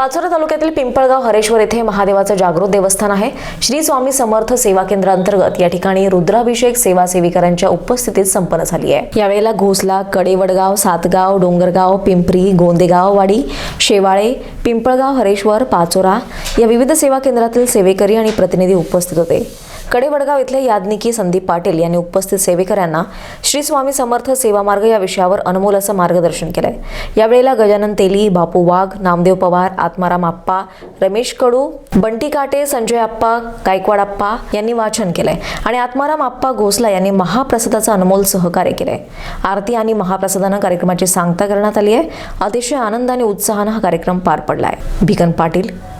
पाचोरा तालुक्यातील पिंपळगाव हरेश्वर येथे महादेवाचं जागृत देवस्थान आहे. श्री स्वामी समर्थ सेवा केंद्रांतर्गत या ठिकाणी रुद्राभिषेक सेवा सेविकांच्या उपस्थितीत संपन्न झाली आहे. यावेळेला घोसला कडेवडगाव सातगाव डोंगरगाव पिंपरी गोंदेगाव वाडी शेवाळे पिंपळगाव हरेश्वर पाचोरा या विविध सेवा केंद्रातील सेवेकरी आणि प्रतिनिधी उपस्थित होते. कडेवडगाव इथले याज्ञिकी संदीप पाटील यांनी उपस्थित सेवेकऱ्यांना श्री स्वामी समर्थ सेवा मार्ग या विषयावर अनमोल असं मार्गदर्शन केलंय. यावेळेला गजानन तेली बापू वाघ नामदेव पवार आत्माराम आप्पा रमेश कडू बंटी काटे संजय आप्पा गायकवाड आप्पा यांनी वाचन केलंय. आणि आत्माराम आप्पा घोसला यांनी महाप्रसादाचं अनमोल सहकार्य केलंय. आरती आणि महाप्रसादानं कार्यक्रमाची सांगता करण्यात आली आहे. अतिशय आनंद आणि उत्साहानं हा कार्यक्रम पार पडलाय. Bhikan Patil